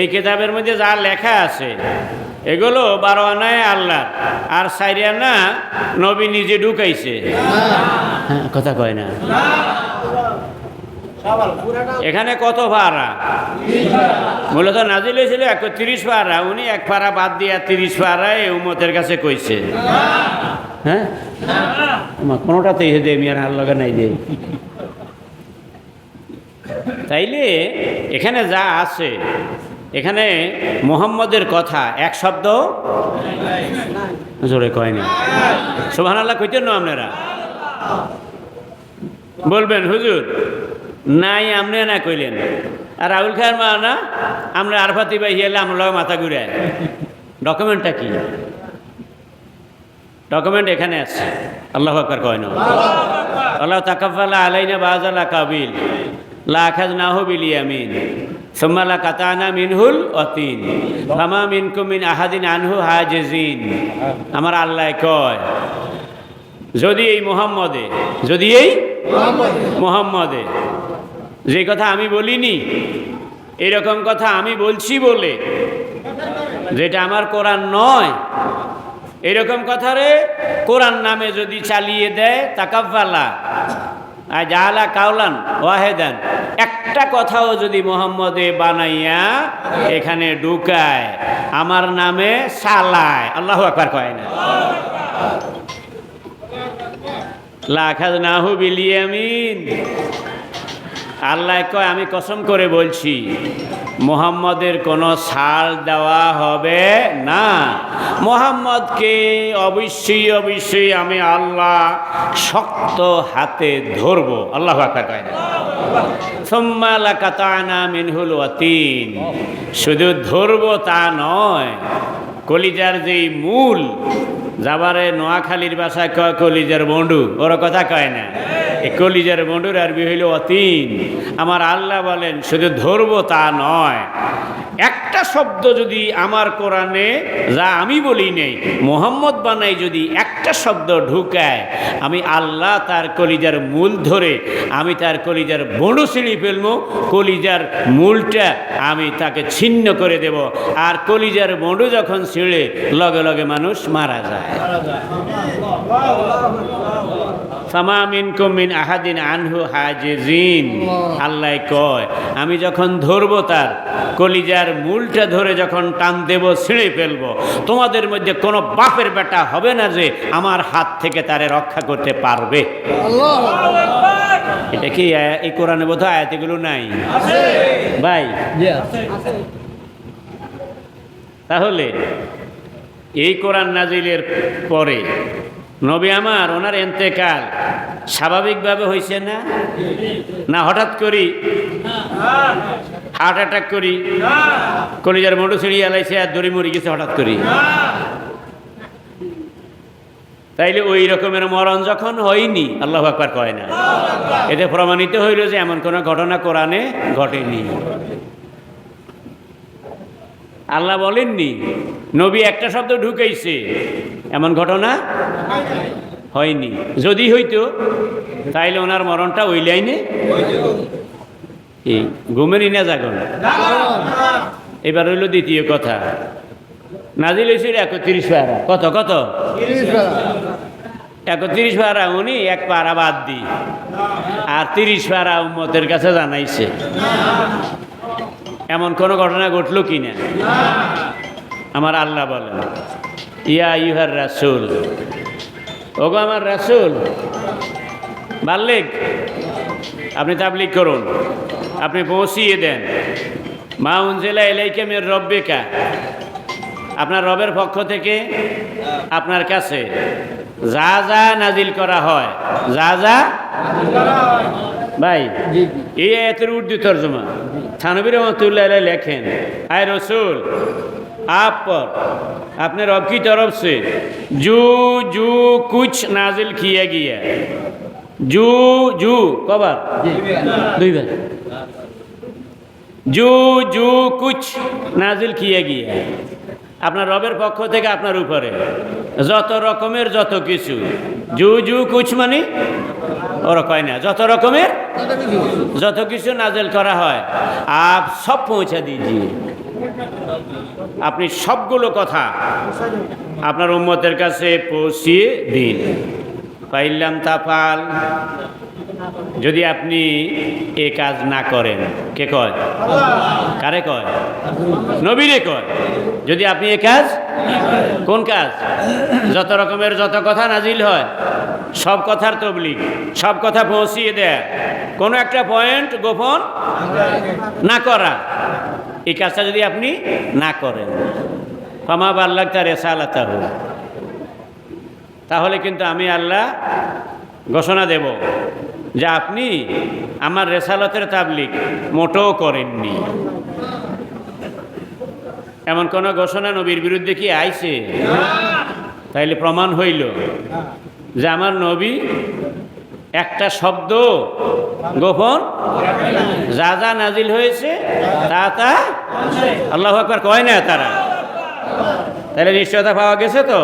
এই কিতাবের মধ্যে যা লেখা আছে, এগুলো বারো আনায় আল্লাহ আর সাইরে আনা নবী নিজে ঢুকাইছে। কথা কয় না? এখানে কত ভাড়া? মূলত নাজিল হয়েছিল এক তিরিশ পারা উনি এক পারা বাদ দিয়া তিরিশ পাড়ায় উমতের কাছে কইছে। হ্যাঁ? কোনোটাতেই দে মিয়ার হার লগা নাই দে। তাইলে এখানে যা আছে এখানে মোহাম্মদের কথা, এক শব্দ? জোরে কয় না সোহান আল্লাহ কইতেন না আপনারা? বলবেন, হুজুর। নাই, আপনি না কইলেন। আর রাহুল খান মা না, আমরা আরফাতি বাই হিয়ালে আমরা মাথা ঘুরে ডকুমেন্টটা কি? ডকুমেন্ট এখানে আছে। আল্লাহ আকবর কয় না। আল্লাহ তাকাফালা আলাইনা বাজালা কাবিল, লা আখাজ না হবিল ইয়ামিন। সুম্মালা কাতানা মিনহুল অতিন ফামা মিনকুম মিন আহাদিন আনহু হাজেজিন আমার আল্লাহ কয়, যদি এই মোহাম্মদে, যদি এই মোহাম্মদে, যে কথা আমি বলিনি, এরকম কথা আমি বলছি বলে, যেটা আমার কোরআন নয়, এরকম কথা রে, কোরআন নামে যদি চালিয়ে দেয় তাকাব্বালা জাহালা কাউলান ওয়াহেদান। একটা কথাও যদি মোহাম্মদে বানাইয়া এখানে ঢুকায়, আমার নামে সালায়। আল্লাহ আকবার কয় না। লাখাজ নাহু বিলিয়ামিন আল্লাহ কয়, আমি কসম করে বলছি, মোহাম্মদের কোনো সাল দেওয়া হবে না। মোহাম্মদকে অবশ্যই অবশ্যই আমি আল্লাহ শক্ত হাতে ধরব। আল্লাহ কয় না। সোম্মালা কাতানা মিনহুল অতীন শুধু ধরব তা নয়, কলিজার যেই মূল যাবারে নোয়াখালীর বাসায় কয় কলিজার বন্ডু, ওর কথা কয় না। কলিজার বন্ডুর আরবি হইল অতীন। আমার আল্লাহ বলেন, শুধু ধরবো তা নয়। একটা শব্দ যদি আমার কোরআনে যা আমি বলি নেই, মোহাম্মদ বানাই যদি একটা শব্দ ঢুকায়, আমি আল্লাহ তার কলিজার মূল ধরে, আমি তার কলিজার বড়ু ছিঁড়ি ফেলব, কলিজার মূলটা আমি তাকে ছিন্ন করে দেব। আর কলিজার বড়ু যখন ছিঁড়ে, লগে লগে মানুষ মারা যায়। আহাদিন আনহু হাজিজিন। আল্লাহ। কয় আমি যখন ধরবো তার কলিজার মূলটা ধরে যখন টান দেব ছিঁড়ে ফেলব তোমাদের মধ্যে কোনো বাপের বেটা হবে না যে আমার হাত থেকে তারে রক্ষা করতে পারবে? এটা কি এই কোরআনে বোধ হয় আয়াতিগুলো নাই? ভাই। তাহলে এই কোরআন নাজিলের পরে নবী আমার, ওনার এন্তেকাল। স্বাভাবিকভাবে হয়েছে না? না, হঠাৎ করি হার্ট অ্যাটাক করি, কলিজার মোটু ছিঁড়িয়ে আলাইছে আর দড়ি মরি গেছে হঠাৎ করি। তাইলে ওই রকমের মরণ যখন হয়নি, আল্লাহ আকবার কয় না। এতে প্রমাণিত হইল যে এমন কোনো ঘটনা কোরআনে ঘটেনি। আল্লাহ বলেননি, নবী একটা শব্দ ঢুকাইছে। এমন ঘটনা হয়নি। যদি হইতো, তাইলে ওনার মরণটা ওই লাইনে ঘুমেরই না জাগন এবার হইল দ্বিতীয় কথা। নাজিল হয়েছিল একত্রিশ পারা কত কত? একত্রিশ পারা উনি, এক পারা বাদ দি আর তিরিশ পারা উম্মতের কাছে জানাইছে। এমন কোনো ঘটনা ঘটলো কি না? আমার আল্লাহ বলেন, ইয়া ইউহার রাসুল। ওগো আমার রাসুল বাল্লিক আপনি তাবলিক করুন, আপনি পৌঁছিয়ে দেন। মা উনজেলা এলাইকে মেয়ের রব্বিকা, আপনার রবের পক্ষ থেকে আপনার কাছে যা যা নাজিল করা হয়, যা যা ভাই এই আয়াতের উর্দু তর্জমা থানবির রহমতুল্লাহ আলাই লেখেন আয় রসুল आप पर अपने रब की तरफ से जो जो कुछ नाजिल किया गया जो जो कबर दुई बार जो जो कुछ নাজিল কিয়া গিয়া আপনার রবের পক্ষ থেকে আপনার উপরে যত রকমের যত কিছু জু জু কুছ মানে ওরা কয় না যত রকমের যত কিছু নাজেল করা হয়, আপ সব পৌঁছা দিজিয়ে। আপনি সবগুলো কথা আপনার উম্মতের কাছে পৌঁছিয়ে দিন। পাইলাম তাফাল, যদি আপনি এ কাজ না করেন, কে কয়? কারে কয়? নবীরে কয়। যদি আপনি এ কাজ কোন কাজ? যত রকমের যত কথা নাজিল হয় সব কথার তবলিক সব কথা পৌঁছিয়ে দেয়। কোনো একটা পয়েন্ট গোপন না করা। এই কাজটা যদি আপনি না করেন, ফামা বাল্লাক তার রেসালাতা হোক তাহলে কিন্তু আমি আল্লাহ ঘোষণা দেব যে আপনি আমার রেসালতের তাবলিক মোটেও করেননি। এমন কোন ঘোষণা নবীর বিরুদ্ধে কি আইছে? তাইলে প্রমাণ হইল। যে আমার নবী একটা শব্দ গোপন যা যা নাজিল হয়েছে, তা তা আল্লাহ একবার কয় না তারা? তাহলে নিশ্চয়তা পাওয়া গেছে তো?